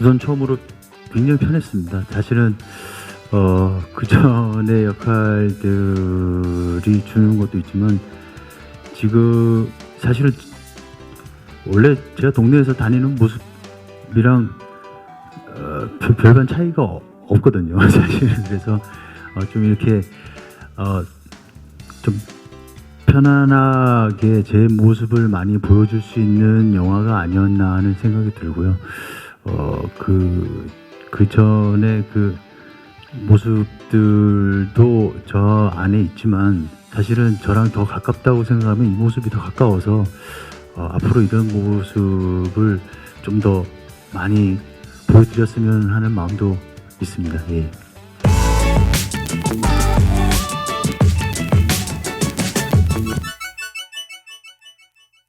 우선 처음으로 굉장히 편했습니다. 사실은 어, 그 전의 역할들이 주는 것도 있지만 지금 사실은 원래 제가 동네에서 다니는 모습이랑 어, 별- 별반 차이가 어- 없거든요. 사실은 그래서 어, 좀 이렇게 어, 좀 편안하게 제 모습을 많이 보여줄 수 있는 영화가 아니었나 하는 생각이 들고요. 어그 그 전에 그 모습들도 저 안에 있지만 사실은 저랑 더 가깝다고 생각하면 이 모습이 더 가까워서 어, 앞으로 이런 모습을 좀 더 많이 보여드렸으면 하는 마음도 있습니다. 예.